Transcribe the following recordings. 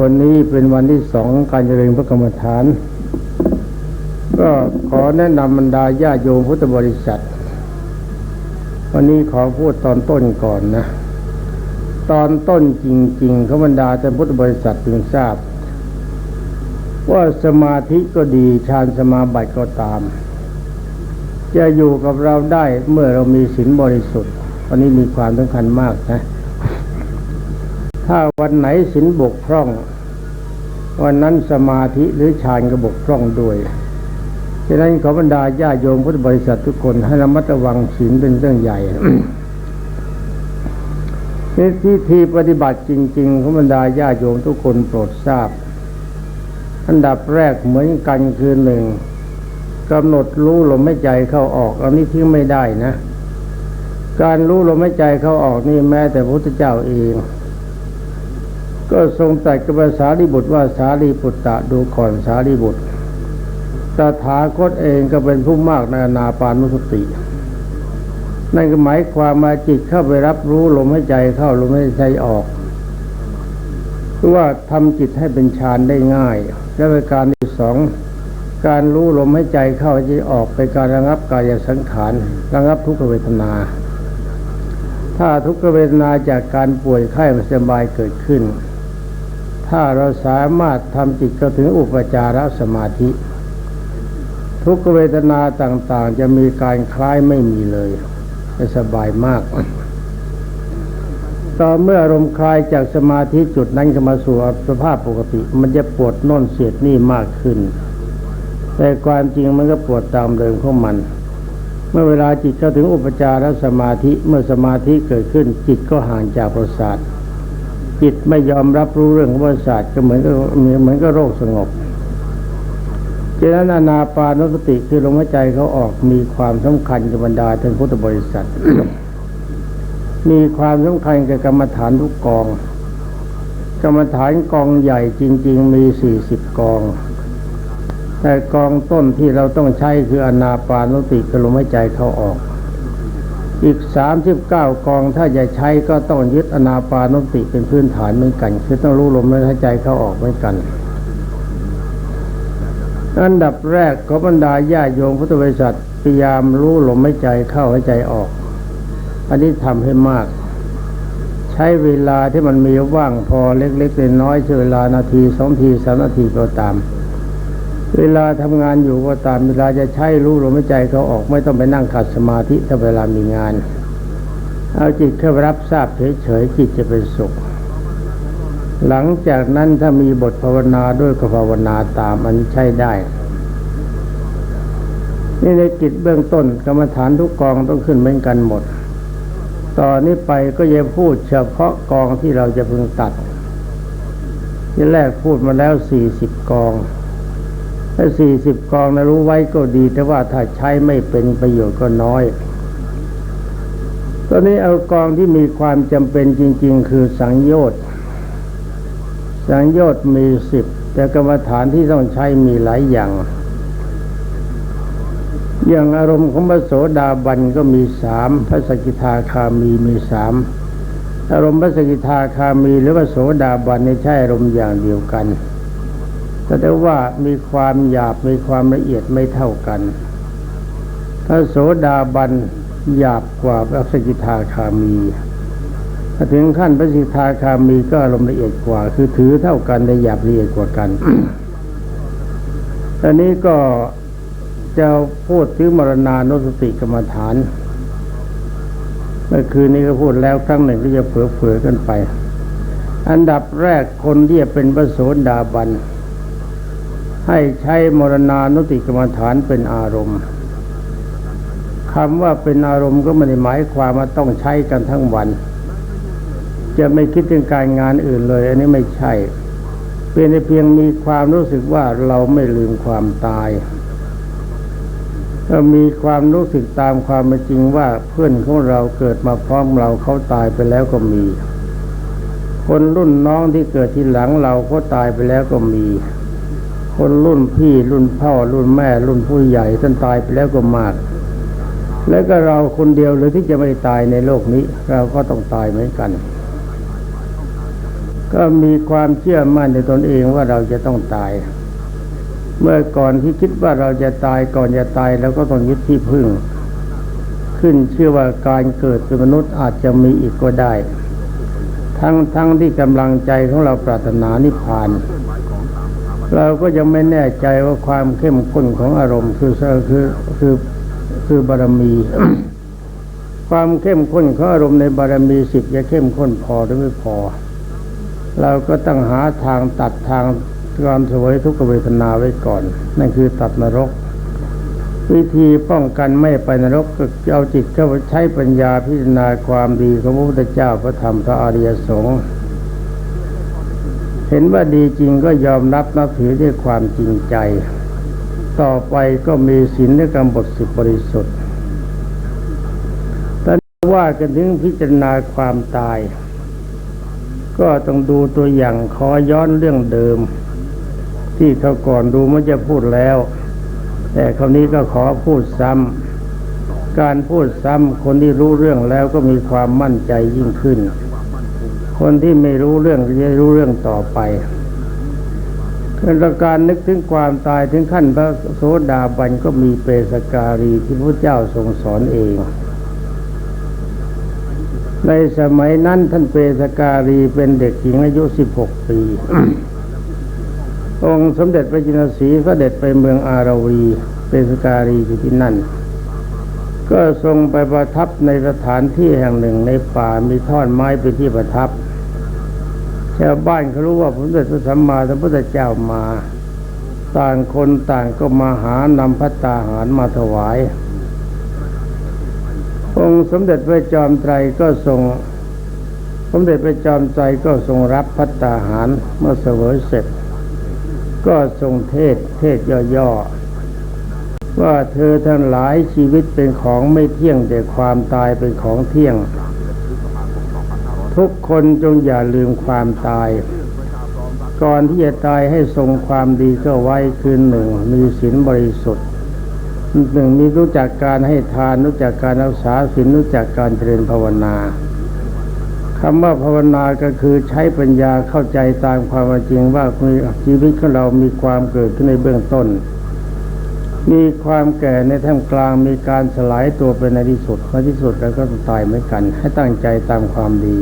วันนี้เป็นวันที่สองของการเจริญพระกรรมฐาน ก็ขอแนะนำบรรดาญาโยมพุทธบริษัท วันนี้ขอพูดตอนต้นก่อนนะ ตอนต้นจริงๆเขาบรรดาแต่พุทธบริษัทจึงทราบ ว่าสมาธิก็ดีฌานสมาบัติก็ตาม จะอยู่กับเราได้เมื่อเรามีศีลบริสุทธิ์วันนี้มีความสำคัญมากนะ ถ้าวันไหนศีลบกพร่อง วันนั้นสมาธิหรือฌานก็บกพร่องด้วยฉะนั้นขอบรรดาญาโยมพุทธบริษัททุกคนให้ระมัดระวังศีลเป็นเรื่องใหญ่ในที่ทีปฏิบัติจริงๆขอบรรดาญาโยมทุกคนโปรดทราบ อันดับแรกเหมือนกันคือหนึ่งกำหนดรู้ลมหายใจเข้าออก อันนี้ทิ้งไม่ได้นะ การรู้ลมหายใจเข้าออกนี่แม้แต่พระพุทธเจ้าเอง ก็ทรงตรัสกับภาษาลีบุตรว่าสารีบุตตะดูก่อนสารีบุตรตถาคตเองก็เป็นผู้มากในนาปานุสติ นั่นก็หมายความมาจิตเข้าไปรับรู้ลมหายใจเข้าลมหายใจออกว่าทำจิตให้เป็นฌานได้ง่าย และประการที่สองการรู้ลมหายใจเข้าใจออกเป็นการระงับกายสังขารระงับทุกขเวทนา ถ้าทุกขเวทนาจากการป่วยไข้ไม่สบายเกิดขึ้น ถ้าเราสามารถทำจิตเข้าถึงอุปจารสมาธิ ทุกเวทนาต่าง ๆ จะมีการคล้ายไม่มีเลยจะสบายมาก ต่อเมื่ออารมณ์คลายจากสมาธิจุดนั้นเข้ามาสู่สภาพปกติ มันจะปวดน่นเสียดนี่มากขึ้น แต่ความจริงมันก็ปวดตามเดิมของมันเมื่อเวลาจิตเข้าถึงอุปจารสมาธิเมื่อสมาธิเกิดขึ้นจิตก็ห่างจากประสาท จิตไม่ยอมรับรู้เรื่องของประสาทก็เหมือนกับเหมือนกับโรคสงบฉะนั้นอนาปานุสติคือลมหายใจเขาออกมีความสำคัญกับบรรดาท่านพุทธบริษัท มีความสำคัญกับกรรมฐานทุกกอง กรรมฐานกองใหญ่จริง ๆ มีสี่สิบกอง แต่กองต้นที่เราต้องใช้คืออนาปานุสติคือลมหายใจเขาออก อีกสามสิบเก้ากองถ้าจะใช้ก็ต้องยึดอนาปานุสติเป็นพื้นฐานเหมือนกัน คือต้องรู้ลมหายใจเข้าออกเหมือนกันอันดับแรกขอบรรดาญาโยมพุทธบริษัทพยายามรู้ลมหายใจเข้าหายใจออก อันนี้ทำให้มาก ใช้เวลาที่มันมีว่างพอเล็กๆน้อยๆช้เวลานาทีสองทีสามนาทีก็ตาม เวลาทำงานอยู่ก็ตามเวลาจะใช้รู้ลมหายใจเขาออกไม่ต้องไปนั่งขัดสมาธิถ้าเวลามีงาน เอาจิตแค่รับทราบเฉยๆจิตจะเป็นสุข หลังจากนั้นถ้ามีบทภาวนาด้วยก็ภาวนาตามอันใช้ได้ นี่ในจิตเบื้องต้นกรรมฐานทุกกองต้องขึ้นเหมือนกันหมดต่อนนี้ไปก็จะพูดเฉพาะกองที่เราจะพึงตัดที่แรกพูดมาแล้วสี่สิบกอง ถ้าสี่สิบกองนะรู้ไว้ก็ดีแต่ว่าถ้าใช้ไม่เป็นประโยชน์ก็น้อยตอนนี้เอากองที่มีความจำเป็นจริง ๆ คือสังโยชน์สังโยชน์มีสิบแต่กรรมฐานที่ต้องใช้มีหลายอย่าง อย่างอารมณ์ของพระโสดาบันก็มีสามพระสกิทาคามีมีสามอารมณ์พระสกิทาคามีหรือว่าโสดาบันนี่ใช่อารมณ์อย่างเดียวกัน แต่ว่ามีความหยาบมีความละเอียดไม่เท่ากัน พระโสดาบันหยาบกว่าพระสกิทาคามีถ้าถึงขั้นพระสิทาคามีก็อารมณ์ละเอียดกว่า คือถือเท่ากันแต่หยาบละเอียดกว่ากันอันนี้ก็จะพูดถึงมรณานุสติกรรมฐาน เมื่อคืนนี้ก็พูดแล้วครั้งหนึ่งก็จะเผลอๆกันไป อันดับแรกคนที่จะเป็นพระโสดาบัน ให้ใช้มรณานุติกรรมฐานเป็นอารมณ์คำว่าเป็นอารมณ์ก็ไม่ได้หมายความว่าต้องใช้กันทั้งวัน จะไม่คิดถึงการงานอื่นเลย อันนี้ไม่ใช่ เป็นเพียงมีความรู้สึกว่าเราไม่ลืมความตายก็มีความรู้สึกตามความเป็นจริงว่าเพื่อนของเราเกิดมาพร้อมเราเขาตายไปแล้วก็มี คนรุ่นน้องที่เกิดทีหลังเราเขาตายไปแล้วก็มี คนรุ่นพี่รุ่นพ่อรุ่นแม่ รุ่นผู้ใหญ่ท่านตายไปแล้วก็มาก แล้วก็เราคนเดียวเลยที่จะไม่ตายในโลกนี้ เราก็ต้องตายเหมือนกัน ก็มีความเชื่อมั่นในตนเองว่าเราจะต้องตาย เมื่อก่อนที่คิดว่าเราจะตายก่อนจะตายแล้วก็ต้องยึดที่พึ่ง ขึ้นเชื่อว่าการเกิดเป็นมนุษย์อาจจะมีอีกก็ได้ ทั้งทั้งที่กำลังใจของเราปรารถนานิพพาน เราก็ยังไม่แน่ใจว่าความเข้มข้นของอารมณ์คือคือคือคือบารมี ความเข้มข้นของอารมณ์ในบารมีสิบจะเข้มข้นพอหรือไม่พอ เราก็ต้องหาทางตัดทางความสวยทุกขเวทนาไว้ก่อน นั่นคือตัดนรก วิธีป้องกันไม่ไปนรกก็เอาจิตเข้าใช้ปัญญาพิจารณาความดีของพระพุทธเจ้าพระธรรมพระอริยสงฆ์ เห็นว่าดีจริงก็ยอมรับนับถือด้วยความจริงใจ ต่อไปก็มีศีลและกรรมบทสิบบริสุทธิ์ตอนว่ากันถึงพิจารณาความตาย ก็ต้องดูตัวอย่างขอย้อนเรื่องเดิม ที่เขาก่อนดูมันจะพูดแล้ว แต่คราวนี้ก็ขอพูดซ้ำการพูดซ้ำคนที่รู้เรื่องแล้วก็มีความมั่นใจยิ่งขึ้น คนที่ไม่รู้เรื่องจะรู้เรื่องต่อไปคือการนึกถึงความตายถึงขั้นพระโสดาบันก็มีเปสการีที่พระเจ้าทรงสอนเอง ในสมัยนั้นท่านเปสการีเป็นเด็กหญิงอายุ 16 ปี องค์สมเด็จพระจินสีพระเด็จไปเมืองอาราวี เปสการีอยู่ที่นั่น ก็ทรงไปประทับในสถานที่แห่งหนึ่งในป่ามีท่อนไม้เป็นที่ประทับชาวบ้านเขารู้ว่าพระสมเด็จพระสัมมาสัมพุทธเจ้ามา ต่างคนต่างก็มาหานำพัตตาหารมาถวาย องค์สมเด็จพระจอมไตรก็ทรงสมเด็จพระจอมไตรก็ทรงรับพัตตาหารเมื่อเสวยเสร็จ ก็ทรงเทศเทศย่อๆ ว่าเธอทั้งหลายชีวิตเป็นของไม่เที่ยงแต่ความตายเป็นของเที่ยง ทุกคนจงอย่าลืมความตาย ก่อนที่จะตายให้ทรงความดีก็ไว้คือหนึ่งมีศีลบริสุทธิ์หนึ่งมีรู้จักการให้ทานรู้จักการรักษาศีลรู้จักการเจริญภาวนาคำว่าภาวนาก็คือใช้ปัญญาเข้าใจตามความจริงว่าชีวิตของเรามีความเกิดขึ้นในเบื้องต้น มีความแก่ในท่ามกลางมีการสลายตัวไปในที่สุดในที่สุดแล้วก็ตายเหมือนกัน ให้ตั้งใจตามความดี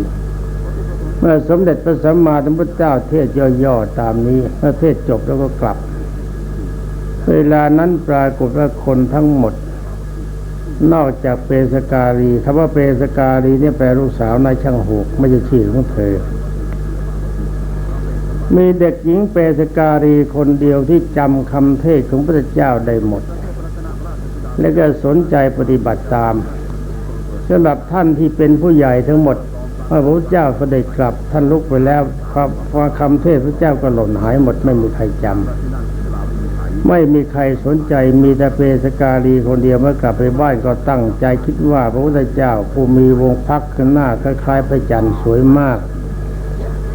เมื่อสมเด็จพระสัมมาสัมพุทธเจ้าเทศย่อๆตามนี้เมื่อเทศจบแล้วก็กลับ เวลานั้นปรากฏว่าคนทั้งหมด นอกจากเปสการีคำว่าเปสการีเนี่ยแปลลูกสาวนายช่างหกไม่ใช่ชื่อของเธอ มีเด็กหญิงเปสการีคนเดียวที่จำคำเทศของพระเจ้าได้หมด และก็สนใจปฏิบัติตามสำหรับท่านที่เป็นผู้ใหญ่ทั้งหมดพระพุทธเจ้าเสด็จกลับท่านลุกไปแล้วครับพอคำเทศพระเจ้าก็หล่นหายหมดไม่มีใครจำไม่มีใครสนใจมีแต่เปสการีคนเดียวเมื่อกลับไปบ้านก็ตั้งใจคิดว่าพระพุทธเจ้าผู้มีวงพักขึ้นหน้าคล้ายๆพระจันทร์สวยมาก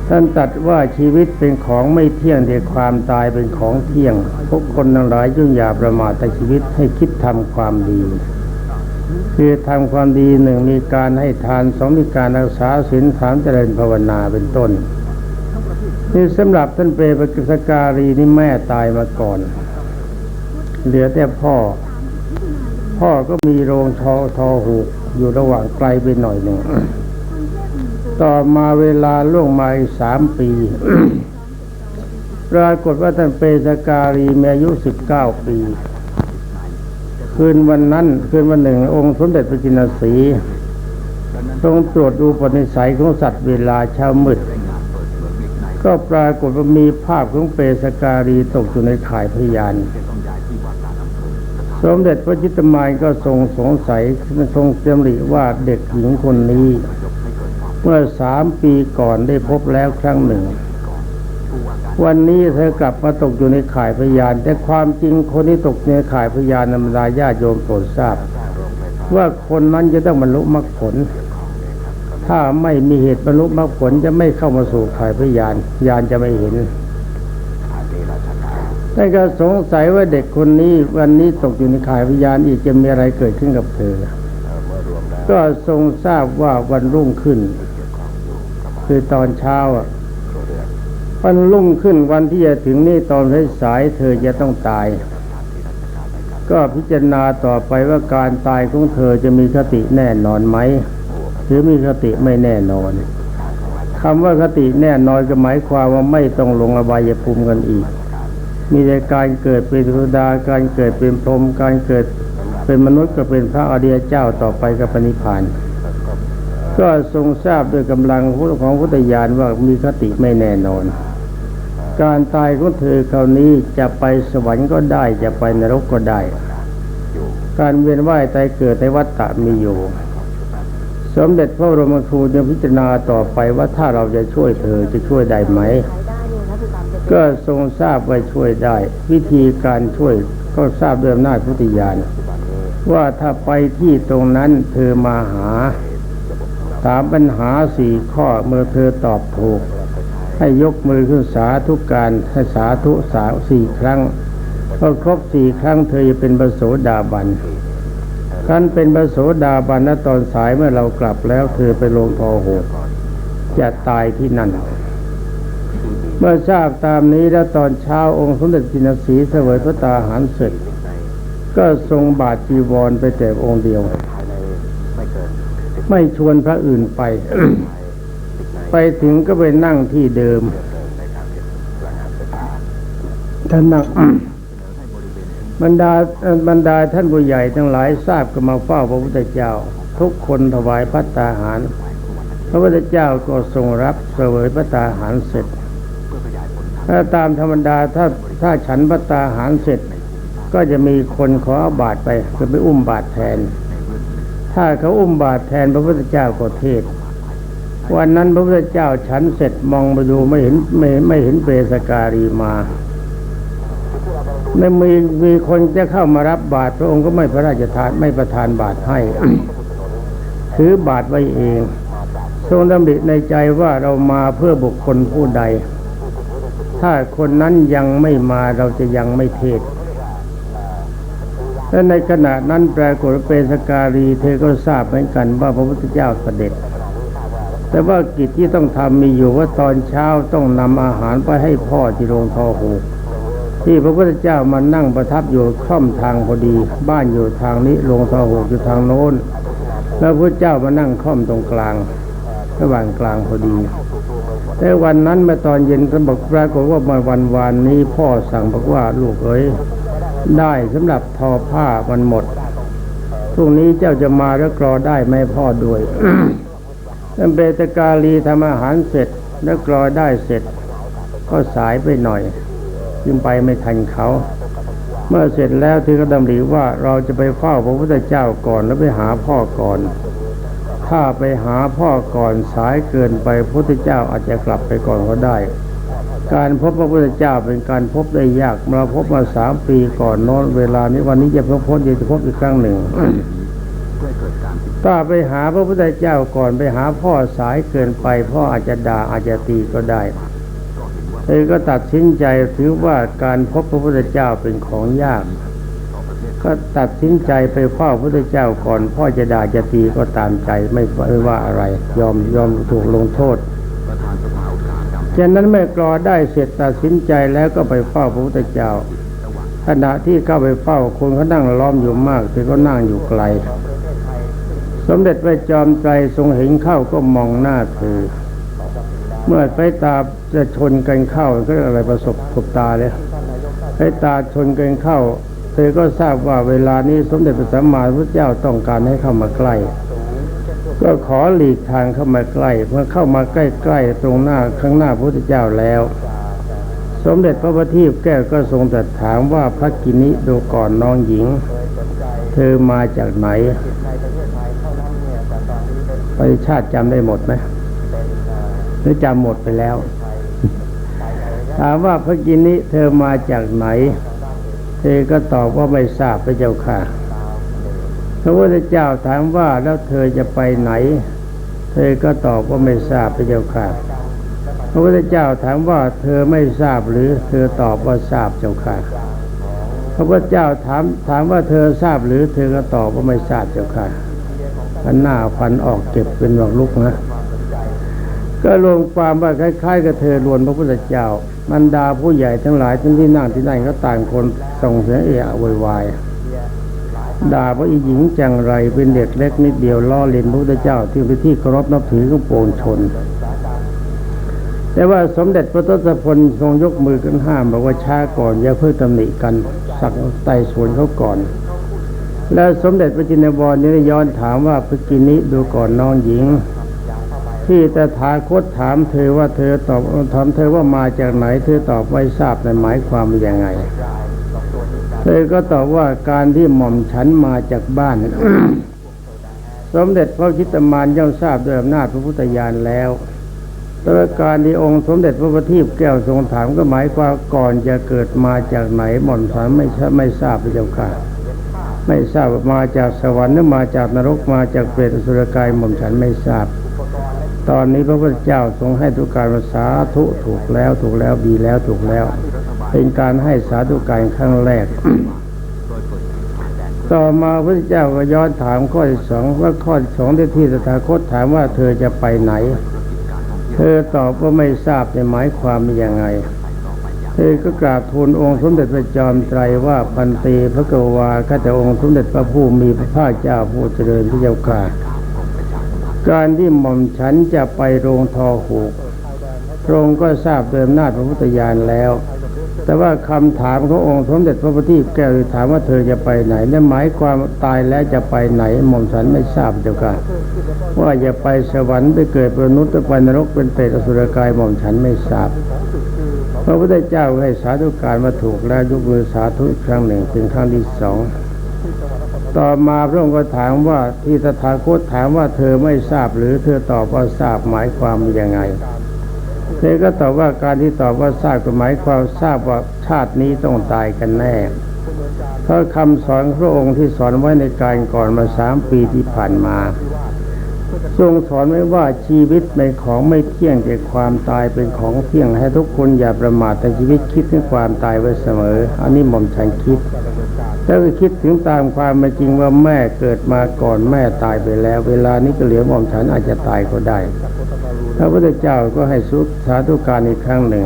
ท่านตัดว่าชีวิตเป็นของไม่เที่ยงแต่ความตายเป็นของเที่ยงพวกคนทั้งหลายจึงอย่าประมาทแต่ชีวิตให้คิดทำความดี คือทำความดีหนึ่งมีการให้ทานสองมีการรักษาศีลสามเจริญภาวนาเป็นต้นนี่สำหรับท่านเปรปกิสการีนี่แม่ตายมาก่อน เหลือแต่พ่อ พ่อก็มีโรงทอทอหูกอยู่ระหว่างไกลไปหน่อยหนึ่ง ต่อมาเวลาล่วงมาอีกสามปีปรากฏว่าท่านเปสการีมีอายุสิบเก้าปี คืนวันนั้น คืนวันหนึ่ง องค์สมเด็จพระจินสีทรงตรวจดูปณิสัยของสัตว์เวลาเช้ามืด ก็ปรากฏว่ามีภาพของเปสการีตกอยู่ในข่ายพยาน สมเด็จพระจิตมายก็ทรงสงสัยทรงเตรียมริว่าเด็กหญิงคนนี้ เมื่อสามปีก่อนได้พบแล้วครั้งหนึ่ง วันนี้เธอกลับมาตกอยู่ในข่ายพยาน แต่ความจริงคนที่ตกในข่ายพยานนำดาญาโยมโปรดทราบ ว่าคนนั้นจะต้องบรรลุมรรคผล ถ้าไม่มีเหตุบรรลุมรรคผลจะไม่เข้ามาสู่ข่ายพยาน ยานจะไม่เห็นแต่ก็สงสัยว่าเด็กคนนี้วันนี้ตกอยู่ในข่ายพยานอีกจะมีอะไรเกิดขึ้นกับเธอ ก็ทรงทราบว่าวันรุ่งขึ้น คือตอนเช้าอะวันรุ่งขึ้นวันที่จะถึงนี่ตอนสายเธอจะต้องตาย ก็พิจารณาต่อไปว่าการตายของเธอจะมีคติแน่นอนไหมหรือมีคติไม่แน่นอนคำว่าคติแน่นอนก็หมายความว่าไม่ต้องลงอบายภูมิกันอีก มีแต่การเกิดเป็นเทวดาการเกิดเป็นพรหมการเกิดเป็นมนุษย์ก็เป็นพระอริยเจ้าต่อไปกับปณิพพาน ก็ทรงทราบด้วยกำลังของพุทธญาณว่ามีคติไม่แน่นอน การตายของเธอคราวนี้จะไปสวรรค์ก็ได้ จะไปนรกก็ได้ การเวียนว่ายตายเกิดในวัฏฏะมีอยู่ สมเด็จพระบรมครูจะพิจารณาต่อไปว่าถ้าเราจะช่วยเธอจะช่วยได้ไหม ก็ทรงทราบว่าช่วยได้ วิธีการช่วยก็ทราบด้วยอำนาจพุทธิญาณว่าถ้าไปที่ตรงนั้นเธอมาหา ถามปัญหาสี่ข้อเมื่อเธอตอบถูก ให้ยกมือขึ้นสาธุการให้สาธุสาวสี่ครั้งพอครบสี่ครั้งเธอจะเป็นบโสดาบันครั้นเป็นบโสดาบันณตอนสายเมื่อเรากลับแล้วเธอไปลงพอหกจะตายที่นั่น เมื่อทราบตามนี้แล้วตอนเช้าองค์สมเด็จจินสีเสวยพระตาหารเสร็จ ก็ทรงบาทจีวรไปแต่องค์เดียว ไม่ชวนพระอื่นไป ไปถึงก็ไปนั่งที่เดิมท่านนั่งบรรดาเอ่อบรรดาท่านผู้ใหญ่ทั้งหลายทราบก็มาเฝ้าพระพุทธเจ้า ทุกคนถวายพัตตาหาร พระพุทธเจ้าก็ทรงรับเสวยพัตตาหารเสร็จถ้าตามธรรมดาถ้าถ้าฉันพัตตาหารเสร็จ ก็จะมีคนขอเอาบาตรไปคือไปอุ้มบาตรแทน ถ้าเขาอุ้มบาตรแทนพระพุทธเจ้าก็เทศ วันนั้นพระพุทธเจ้าฉันเสร็จมองมาดูไม่เห็นไม่ไม่เห็นเปรสการีมาไม่มีมีคนจะเข้ามารับบาตรพระองค์ก็ไม่พระราชทานไม่ประทานบาตรให้ ถือบาตรไว้เอง ทรงดำริในใจว่าเรามาเพื่อบุคคลผู้ใด ถ้าคนนั้นยังไม่มาเราจะยังไม่เทศ และในขณะนั้นปรากฏเปรสการีเธอก็ทราบเหมือนกันว่าพระพุทธเจ้าเสด็จ แต่ว่ากิจที่ต้องทำมีอยู่ว่าตอนเช้าต้องนำอาหารไปให้พ่อที่โรงทอหูกที่พระพุทธเจ้ามานั่งประทับอยู่คล่อมทางพอดี บ้านอยู่ทางนี้โรงทอหูกอยู่ทางโน้น แล้วพระเจ้ามานั่งคล่อมตรงกลางระหว่างกลางพอดีแต่วันนั้นเมื่อตอนเย็นก็บอกปรากฏว่ามาวันวานนี้พ่อสั่งบอกว่าลูกเอ๋ย ได้สำหรับทอผ้ามันหมดพรุ่งนี้เจ้าจะมาแล้วกรอได้ไหมพ่อด้วยท่านเบตกาลีทำอาหารเสร็จแล้วกรอได้เสร็จ ก็สายไปหน่อย จึงไปไม่ทันเขา เมื่อเสร็จแล้วเธอก็ดำริว่าเราจะไปเฝ้าพระพุทธเจ้าก่อนแล้วไปหาพ่อก่อน ถ้าไปหาพ่อก่อนสายเกินไปพระพุทธเจ้าอาจจะกลับไปก่อนก็ได้ การพบพระพุทธเจ้าเป็นการพบได้ยากเราพบมาสามปีก่อนน้นเวลานี้วันนี้จะพบพบจะพบอีกครั้งหนึ่งถ้าไปหาพระพุทธเจ้าก่อนไปหาพ่อสายเกินไป พ่ออาจจะด่าอาจจะตีก็ได้เธอก็ตัดสินใจถือว่าการพบพระพุทธเจ้าเป็นของยาก ก็ตัดสินใจไปเฝ้าพระพุทธเจ้าก่อน พ่อจะด่าจะตีก็ตามใจไม่ไม่ว่าอะไร ยอมยอมถูกลงโทษ ฉะนั้นเมื่อกรอได้เสร็จตัดสินใจแล้วก็ไปเฝ้าพระพุทธเจ้าขณะที่เข้าไปเฝ้าคนเขานั่งล้อมอยู่มากเธอก็นั่งอยู่ไกล สมเด็จพระจอมไตรทรงเห็นเข้าก็มองหน้าเธอ เมื่อไปตาจะชนกันเข้าก็อะไรประสบขบตาเลยไปตาชนกันเข้า เธอก็ทราบว่าเวลานี้สมเด็จพระสัมมาสัมพุทธเจ้าต้องการให้เข้ามาใกล้ ก็ขอหลีกทางเข้ามาใกล้ เมื่อเข้ามาใกล้ๆตรงหน้าข้างหน้าพระพุทธเจ้าแล้ว สมเด็จพระบัณฑิตแก้วก็ทรงตรัสถามว่าพระกินิดูก่อนน้องหญิง เธอมาจากไหนปริชาติจำได้หมดไหมหรือจำหมดไปแล้ว ถามว่าพระกินิเธอมาจากไหน เธอก็ตอบว่าไม่ทราบพระเจ้าค่ะ ระพุทธเจ้าถามว่าแล้วเธอจะไปไหน เธอก็ตอบว่าไม่ทราบพระเจ้าค่ะพระพุทธเจ้าถามว่าเธอไม่ทราบหรือ เธอตอบว่าทราบเจ้าค่ะพระพุทธเจ้าถามถามว่าเธอทราบหรือ เธอก็ตอบว่าไม่ทราบเจ้าค่ะพันหน้าฟันออกเก็บเป็นหลอกลุกนะ ก็รวมความว่าคล้ายๆกับเธอรวนพระพุทธเจ้าบรรดาผู้ใหญ่ทั้งหลายทั้งที่นั่งที่นั่นก็ต่างคนส่งเสียงเอะอะโวยวาย ด่าว่าอีหญิงจังไรเป็นเด็กเล็กนิดเดียวล้อเลียนพระพุทธเจ้าที่เป็นที่เคารพนับถือของปวงชน แต่ว่าสมเด็จพระทศพลทรงยกมือขึ้นห้ามบอกว่าช้าก่อนอย่าเพิ่งตำหนิกัน สักไต่สวนเขาก่อน แล้วสมเด็จพระจินวรนี่ย้อนถามว่าพกินิดูก่อนน้องหญิง ที่แต่ถาคตถามเธอว่าเธอตอบถามเธอว่ามาจากไหนเธอตอบไว้ทราบในหมายความว่ายังไง เธอก็ตอบว่าการที่หม่อมฉันมาจากบ้าน สมเด็จพระคิตมานย่อมทราบด้วยอำนาจพระพุทธญาณแล้วแต่การที่องค์สมเด็จพระบัณฑิตแก้วทรงถามก็หมายความก่อนจะเกิดมาจากไหนหม่อมฉันไม่ไม่ทราบพระเจ้าค่ะไม่ทราบมาจากสวรรค์หรือมาจากนรกมาจากเปรตอสุรกายหม่อมฉันไม่ทราบ ตอนนี้พระพุทธเจ้าทรงให้ทุกการภาษาธุถูกแล้วถูกแล้วดีแล้วถูกแล้ว เป็นการให้สาธุการครั้งแรก ต่อมาพระพุทธเจ้าก็ย้อนถามข้อที่สองว่าข้อที่สองที่ที่ตถาคตถามว่าเธอจะไปไหน เธอตอบว่าไม่ทราบในหมายความเป็นยังไงเธอก็กราบทูลองค์สมเด็จพระจอมไตรว่าพันตีพระกวาข้าแต่องค์สมเด็จพระผู้มีพระภาคเจ้าผู้เจริญพระเจ้าค่ะการที่หม่อมฉันจะไปโรงทอหูกพระองค์ก็ทราบโดยอำนาจพระพุทธญาณแล้ว แต่ว่าคำถามขององค์สมเด็จพระพุทธแก้วถามว่าเธอจะไปไหนนั่นหมายความตายแล้วจะไปไหนหม่อมฉันไม่ทราบเจ้าค่ะว่าจะไปสวรรค์ไปเกิดเป็นมนุษย์ไปนรกเป็นเปรตอสุรกายหม่อมฉันไม่ทราบพระพุทธเจ้าให้สาธุการมาถูกแล้วยกมือสาธุอีกครั้งหนึ่งเป็นครั้งที่สองต่อมาพระองค์ก็ถามว่าที่ตถาคตถามว่าเธอไม่ทราบหรือเธอตอบว่าทราบหมายความว่ายังไง เธอก็ตอบว่าการที่ตอบว่าทราบก็หมายความทราบว่าชาตินี้ต้องตายกันแน่เพราะคำสอนพระองค์ที่สอนไว้ในการก่อนมาสามปีที่ผ่านมา ทรงสอนไว้ว่าชีวิตเป็นของไม่เที่ยงแต่ความตายเป็นของเที่ยงให้ทุกคนอย่าประมาทในชีวิตคิดถึงความตายไว้เสมอ อันนี้หม่อมฉันคิดแล้วก็คิดถึงตามความเป็นจริงว่าแม่เกิดมาก่อนแม่ตายไปแล้ว เวลานี้ก็เหลือหม่อมฉันอาจจะตายก็ได้พระพุทธเจ้าก็ให้สุขสาธุการอีกครั้งหนึ่ง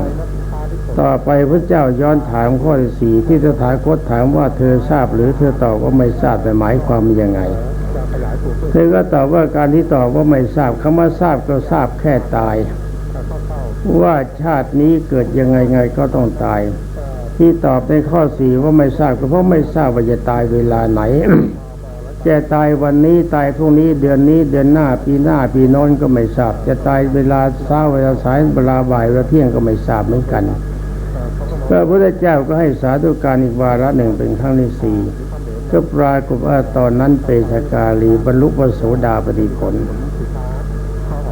ต่อไปพระเจ้าย้อนถามข้อที่สี่ที่สถาคตถามว่าเธอทราบหรือเธอตอบว่าไม่ทราบแต่หมายความว่ายังไง เธอก็ตอบว่าการที่ตอบว่าไม่ทราบคำว่าทราบก็ทราบแค่ตาย ว่าชาตินี้เกิดยังไงไงก็ต้องตาย ที่ตอบในข้อสี่ว่าไม่ทราบก็เพราะไม่ทราบว่าจะตายเวลาไหนจะตายวันนี้ตายพรุ่งนี้เดือนนี้เดือนหน้าปีหน้าปีโน้นก็ไม่ทราบ จะตายเวลาเช้าเวลาสายเวลาบ่ายเวลาเที่ยงก็ไม่ทราบเหมือนกันพระพุทธเจ้าก็ให้สาธุการอีกวาระหนึ่งเป็นครั้งที่สี่ ก็ปรากฏว่าตอนนั้นเปสกาลีบรรลุวโสดาปฏิผล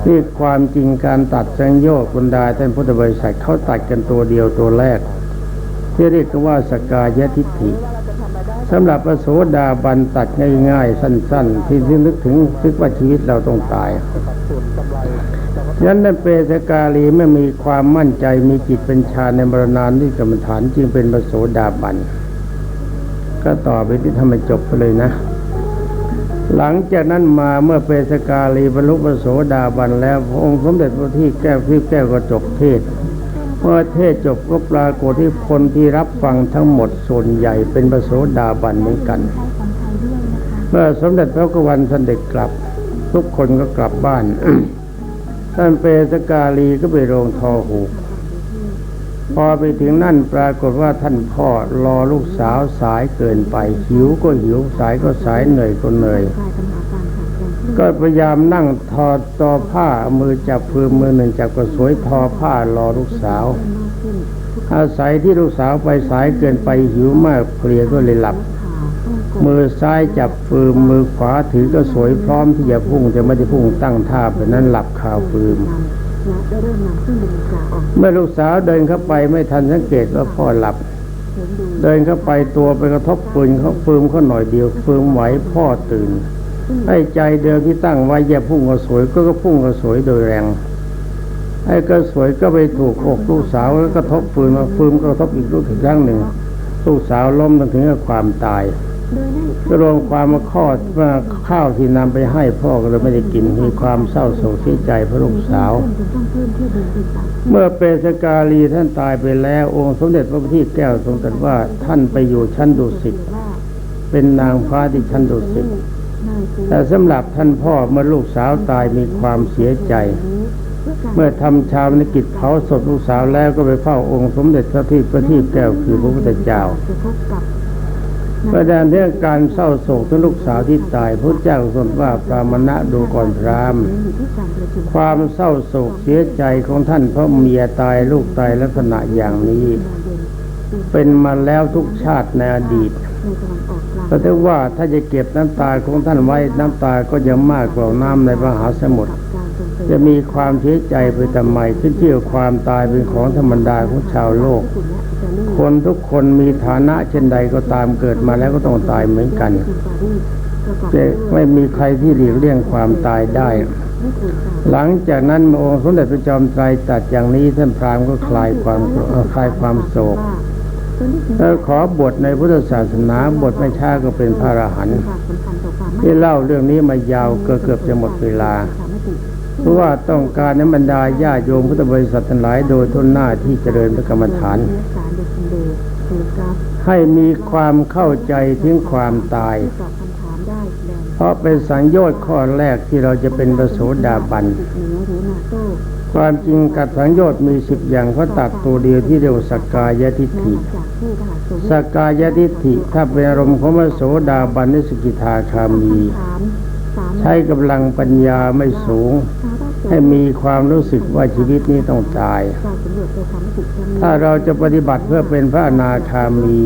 ที่ความจริงการตัดสังโยชน์บรรดาท่านพุทธบริษัทเขาตัดกันตัวเดียวตัวแรก ที่เรียกว่าสกายทิฏฐิสำหรับพระโสดาบันตัดง่ายๆ สั้น ๆ ที่นึกถึงคิดว่าชีวิตเราต้องตายฉะนั้นนั่นเปสกาลีไม่มีความมั่นใจมีจิตเป็นฌาในมรณานิกรรมฐานจึงเป็นพระโสดาบัน ก็ต่อไปที่ทำให้จบไปเลยนะ หลังจากนั้นมาเมื่อเปสกาลีบรรลุพระโสดาบันแล้วพระองค์สมเด็จพระที่แก้วที่แก้วก็จบเทศเมื่อเทศจบก็ปรากฏที่คนที่รับฟังทั้งหมดส่วนใหญ่เป็นพระโสดาบันเหมือนกัน เมื่อสมเด็จพระกวันท่านเด็กกลับ ทุกคนก็กลับบ้านท่านเปสกาลีก็ไปโรงทอหูก พอไปถึงนั่นปรากฏว่าท่านพ่อรอลูกสาวสายเกินไป หิวก็หิวสายก็สายเหนื่อยก็เหนื่อยก็พยายามนั่งทอตอผ้ามือจับฟืนมือหนึ่งจับกระสวยทอผ้ารอลูกสาว อาศัยที่ลูกสาวไปสายเกินไปหิวมากเพลียก็เลยหลับ มือซ้ายจับฟืนมือขวาถือกระสวยพร้อมที่จะพุ่งแต่ไม่ได้พุ่งตั้งท่าไปนั้นหลับคาฟืม นเมื่อลูกสาวเดินเข้าไปไม่ทันสังเกตว่าพ่อหลับ เดินเข้าไปตัวไปกระทบปืนเขาฟืมเขาหน่อยเดียวฟืมไหวพ่อตื่นให้ใจเดิมที่ตั้งไว้อย่าพุ่งกระสวยก็ก็พุ่งกระสวยโดยแรง ไอ้กระสวยก็ไปถูกอกลูกสาวแล้วกระทบฟืนมาฟืนกระทบอีกลูกอีกครั้งหนึ่งลูกสาวล้มจนถึงกับความตาย ก็รวมความมาข้อว่าข้าวที่นำไปให้พ่อก็เลยไม่ได้กินมีความเศร้าโศกเสียใจพระลูกสาว เมื่อเปสกาลีท่านตายไปแล้ว องค์สมเด็จพระพุทธแก้วทรงตรัสว่าท่านไปอยู่ชั้นดุสิตเป็นนางฟ้าที่ชั้นดุสิตแต่สำหรับท่านพ่อเมื่อลูกสาวตายมีความเสียใจ เมื่อทำชาวนกิจเผาศพลูกสาวแล้วก็ไปเฝ้าองค์สมเด็จพระที่ประทีปแก้วคือพระพุทธเจ้า ประเด็นเรื่องการเศร้าโศกของลูกสาวที่ตายพระเจ้าทรงว่าปรามณะดูก่อนพรามอยู่ที่การประชุมความเศร้าโศกเสียใจของท่านเพราะเมียตายลูกตายลักษณะอย่างนี้ เป็นมาแล้วทุกชาติในอดีตในตะวันออกกลางก็ถือว่าถ้าจะเก็บน้ำตาของท่านไว้น้ำตาก็จะมากกว่าน้ำในมหาสมุทรการทรงเป็นจะมีความเสียใจไปทำไมขึ้นชื่อความตายเป็นของธรรมดาของชาวโลก คนทุกคนมีฐานะเช่นใดก็ตามเกิดมาแล้วก็ต้องตายเหมือนกันจะไม่มีใครที่หลีกเลี่ยงความตายได้ หลังจากนั้นองค์สมเด็จพระจอมไตรตรัสอย่างนี้ท่านพราหมณ์ก็คลายความคลายความโศกแล้วขอบทในพุทธศาสนาบทไม่ช้าก็เป็นพระอรหันต์ที่เล่าเรื่องนี้มายาวเกือบเกือบจะหมดเวลาเพราะว่าต้องการให้บรรดาญาโยมพุทธบริษัททั้งหลายโดยทุนหน้าที่เจริญพระกรรมฐาน ให้มีความเข้าใจถึงความตายที่ตอบคำถามได้แดงเพราะเป็นสังโยชน์ข้อแรกที่เราจะเป็นประโสดาบันติดเหนือหรือนาโต้ความจริงกัดสังโยชน์มีสิบอย่างเขาตัดตัวเดียวที่เรียกว่าสกกายทิฏและฐิหลังจากผู้ทหารโซเวีสยตกกายทิฏฐิถ้าเป็นอารมณ์ของพระโสดาบันนิสกิทาคามีถามสามใช้กำลังปัญญาไม่สูงชาวบ้าน ให้มีความรู้สึกว่าชีวิตนี้ต้องตายการสำรวจโดยความรู้สึกครั้งนี้ถ้าเราจะปฏิบัติเพื่อเป็นพระอนาคามี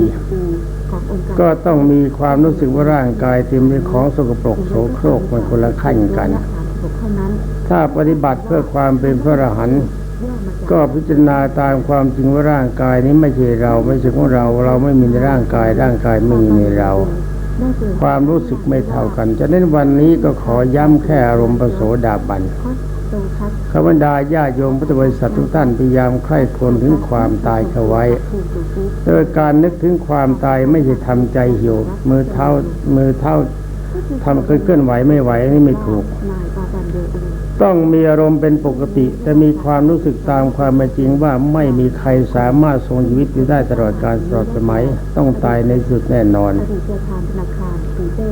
ขององค์การก็ต้องมีความรู้สึกว่าร่างกายเต็มไปด้วยของสกปรกโสโครกมันคนละขั้นกันและฐานหกเท่านั้นถ้าปฏิบัติเพื่อความเป็นพระอรหันต์ย่อมาจากก็พิจารณาตามความจริงว่าร่างกายนี้ไม่ใช่เราไม่ใช่ของเรา เราไม่มีในร่างกาย ร่างกายไม่มีในเราได้เกิดความรู้สึกไม่เท่ากันฉะนั้นวันนี้ก็ขอย้ำแค่อารมณ์ประโสดาบัน คอสโตคัสขบรรดาญาติโยมพุทธบริษัททุกท่านพยายามใคร่ครวญถึงความตายเข้าไว้โดยการนึกถึงความตายไม่ใช่ทำใจเหี่ยวมือเท้ามือเท้าทำเคลื่อนไหวไม่ไหวนี่ไม่ถูก ต้องมีอารมณ์เป็นปกติ แต่มีความรู้สึกตามความเป็นจริงว่าไม่มีใครสามารถทรงชีวิตอยู่ได้ตลอดการตลอดสมัย ต้องตายในสุดแน่นอน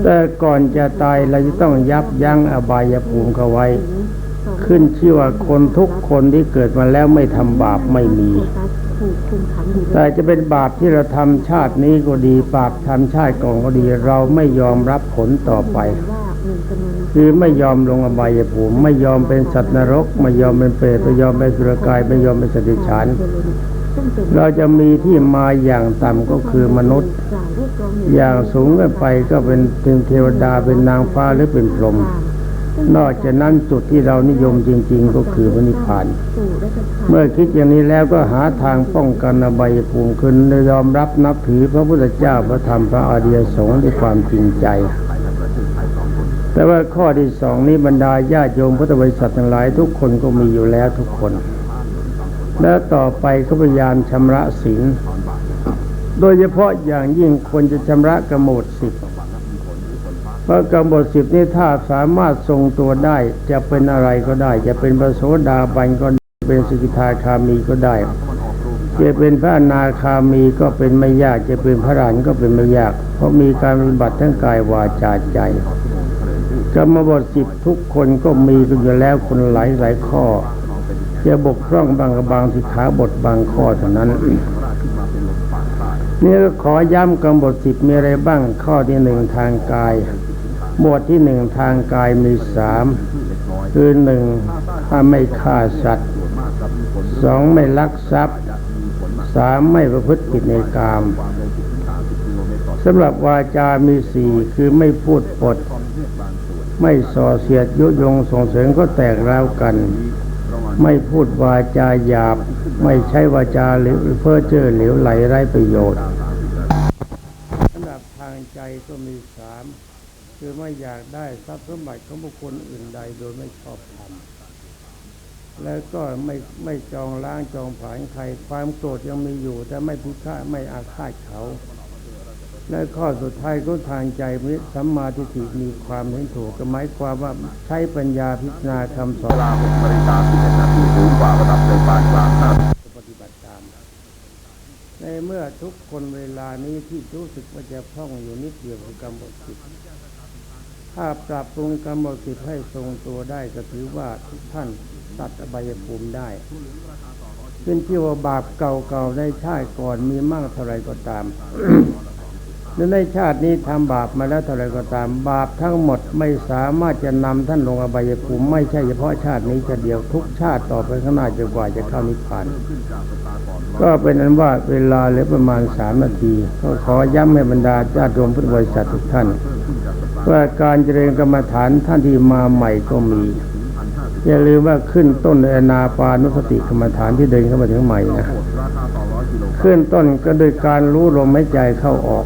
แต่ก่อนจะตายเราจะต้องยับยั้งอบายภูมิเขาไว้ ขึ้นชื่อว่าคนทุกคนที่เกิดมาแล้วไม่ทำบาปไม่มีแต่จะเป็นบาปที่เราทำชาตินี้ก็ดี บาปทำชาติก่อนก็ดี เราไม่ยอมรับผลต่อไป คือไม่ยอมลงอบายภูมิไม่ยอมเป็นสัตว์นรก ไม่ยอมเป็นเปรตไม่ยอมเป็นสุรกาย ไม่ยอมเป็นสัตว์เดรัจฉานเราจะมีที่มาอย่างต่ำก็คือมนุษย์ อย่างสูงขึ้นไปก็เป็นเป็นเทวดาเป็นนางฟ้าหรือเป็นพรหม นอกจากนั้นจุดที่เรานิยมจริง ๆ ก็คือพระนิพพาน เมื่อคิดอย่างนี้แล้วก็หาทางป้องกันอบายภูมิคือยอมรับนับถือพระพุทธเจ้าพระธรรมพระอริยสงฆ์ด้วยความจริงใจ แต่ว่าข้อที่สองนี้บรรดาญาติโยมพุทธบริษัททั้งหลายทุกคนก็มีอยู่แล้วทุกคน และต่อไปก็พยายามชำระศีลโดยเฉพาะอย่างยิ่งควรจะชำระกำหนดสิบ พราะกำหนดสิบนี้ถ้าสามารถทรงตัวได้จะเป็นอะไรก็ได้ จะเป็นพระโสดาบันก็ได้เป็นสกิทาคามีก็ได้ จะเป็นพระนาคามีก็เป็นไม่ยาก จะเป็นพระรหันก็เป็นไม่ยาก เพราะมีการปฏิบัติทั้งกายวาจาใจกรรมบทสิบทุกคนก็มีกันอยู่แล้วคนหลายหลายข้อ จะบกพร่องบางกับบางสิขาบทบางข้อเท่านั้นนี่ก็ขอย้ำกำบทสิบมีอะไรบ้างข้อที่หนึ่งทางกาย บทที่หนึ่งทางกายมีสามคือหนึ่งถ้าไม่ฆ่าสัตว์สองไม่ลักทรัพย์สามไม่ประพฤติผิดในกามสำหรับวาจามีสี่คือไม่พูดปด ไม่ส่อเสียดยุยงส่งเสริมก็แตกร้าวกัน ไม่พูดวาจาหยาบ ไม่ใช้วาจาหรือเพ้อเจ้อเหลวไหลไร้ประโยชน์สำหรับทางใจก็มีสาม คือไม่อยากได้ทรัพย์สมบัติของบุคคลอื่นใดโดยไม่ชอบธรรมแล้วก็ไม่ไม่จองล้างจองผาญใคร ความโกรธยังมีอยู่ แต่ไม่พิฆาตไม่อาฆาตเขา และข้อสุดท้ายก็ทางใจมิสัมมาทิฏฐิมีความเห็นถูกก็หมายความว่าใช้ปัญญาพิจารณาคำสอนลา6นาฬิกา11นาทีสูงกว่าระดับในปานกลางปฏิบัติตาม ในเมื่อทุกคนเวลานี้ที่รู้สึกว่าจะพ่องอยู่นิดเดียวคือกรรมบทสิบ ถ้าปรับปรุงกรรมบทสิบให้ทรงตัวได้ก็ถือว่าทุกท่านตัดอบายภูมิได้ขึ้นที่ว่าบาปเก่าๆในชาติก่อนมีมากเท่าไรก็ตามหรือในชาตินี้ทำบาปมาแล้วเท่าไรก็ตาม บาปทั้งหมดไม่สามารถจะนำท่านลงอบายภูมิไม่ใช่เฉพาะชาตินี้จะเดียวทุกชาติต่อไปข้างหน้าจนกว่าจะเข้านิพพาน ก็เป็นนั้นว่าเวลาเหลือประมาณสามนาที ก็ขอย้ำให้บรรดาญาติโยมพุทธบริษัททุกท่าน ว่าการเจริญกรรมฐานท่านที่มาใหม่ก็มี อย่าลืมว่าขึ้นต้นในอนาปานุสติกรรมฐานที่เดินเข้ามาถึงใหม่นะขึ้นต้นก็โดยการรู้ลมหายใจเข้าออก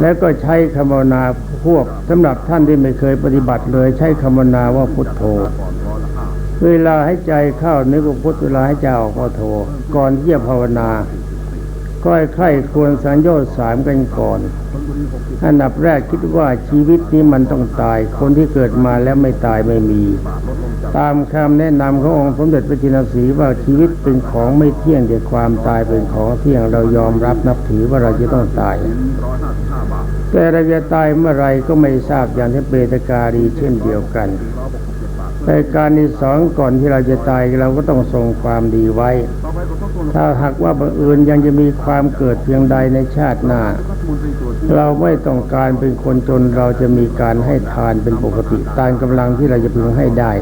แล้วก็ใช้คำวนาควบสำหรับท่านที่ไม่เคยปฏิบัติเลยใช้คำวนาว่าพุทโธเวลาให้ใจเข้านึกว่าพุทเวลาให้ใจออกก็โทก่อนที่จะภาวนา ก็ให้ใคร่ควรสัญญาสามกันก่อน อันดับแรกคิดว่าชีวิตนี้มันต้องตาย คนที่เกิดมาแล้วไม่ตายไม่มี ตามคำแนะนำขององค์สมเด็จพระจินสีว่าชีวิตเป็นของไม่เที่ยงแต่ความตายเป็นของเที่ยงเรายอมรับนับถือว่าเราจะต้องตาย แต่เราจะตายเมื่อไรก็ไม่ทราบอย่างที่เปตการีเช่นเดียวกันในการที่สองก่อนที่เราจะตายเราก็ต้องทรงความดีไว้ ถ้าหากว่าบังเอิญยังจะมีความเกิดเพียงใดในชาติหน้า เราไม่ต้องการเป็นคนจนเราจะมีการให้ทานเป็นปกติตามกำลังที่เราจะพึงให้ได้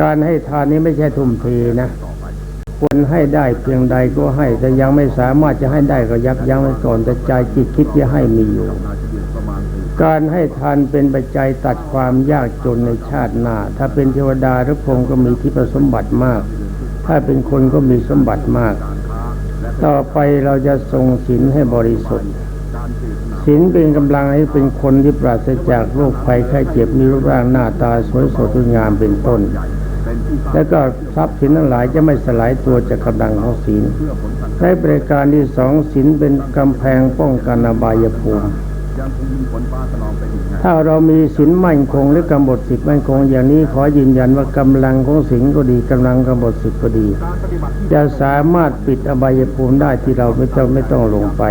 การให้ทานนี้ไม่ใช่ทุ่มเทนะควรให้ได้เพียงใดก็ให้ แต่ยังไม่สามารถจะให้ได้ก็ยับยั้งไว้ก่อนแต่ใจจิตคิดจะให้มีอยู่การให้ทานเป็นปัจจัยตัดความยากจนในชาติหน้า ถ้าเป็นเทวดาหรือพรหมก็มีที่ประสมบัติมาก ถ้าเป็นคนก็มีสมบัติมาก ต่อไปเราจะทรงศีลให้บริสุทธิ์ศีลเป็นกำลังให้เป็นคนที่ปราศจากโรคภัยไข้เจ็บมีรูปร่างหน้าตาสวยสดงดงามเป็นต้น แล้วก็ทรัพย์สินทั้งหลายจะไม่สลายตัวจากกำลังของศีลในบริการที่สองศีลเป็นกำแพงป้องกันอบายภูมิ ถ้าเรามีศีลมั่นคงหรือกำหนดสิทธิ์มั่นคง อย่างนี้ขอยืนยันว่ากำลังของศีลก็ดีกำลังกำหนดสิทธิ์ก็ดี จะสามารถปิดอบายภูมิได้ที่เราไม่ต้องไม่ต้องลงไป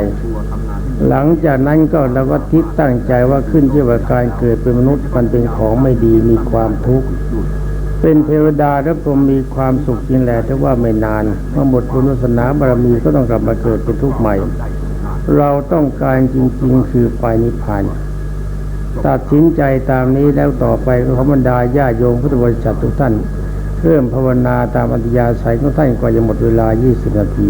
หลังจากนั้นก็เราก็ทิศตั้งใจว่าขึ้นที่ว่าการเกิดเป็นมนุษย์มันเป็นของไม่ดีมีความทุกข์เป็นเทวดาและพรหมมีความสุขจริงแหละแต่ว่าไม่นานเมื่อหมดบุญวาสนาบารมีก็ต้องกลับมาเกิดเป็นทุกข์ใหม่ เราต้องการจริงๆคือไปนิพพานตัดสินใจตามนี้แล้วต่อไปขอบรรดาญาโยมพุทธบริษัททุกท่านเริ่มภาวนาตามอัธยาศัยของท่านกว่าจะหมดเวลา 20 นาที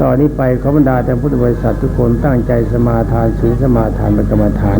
ตอนนี้ไปขอบรรดาแต่พุทธบริษัททุกคนตั้งใจสมาทานศีลสมาทานเป็นกรรมฐาน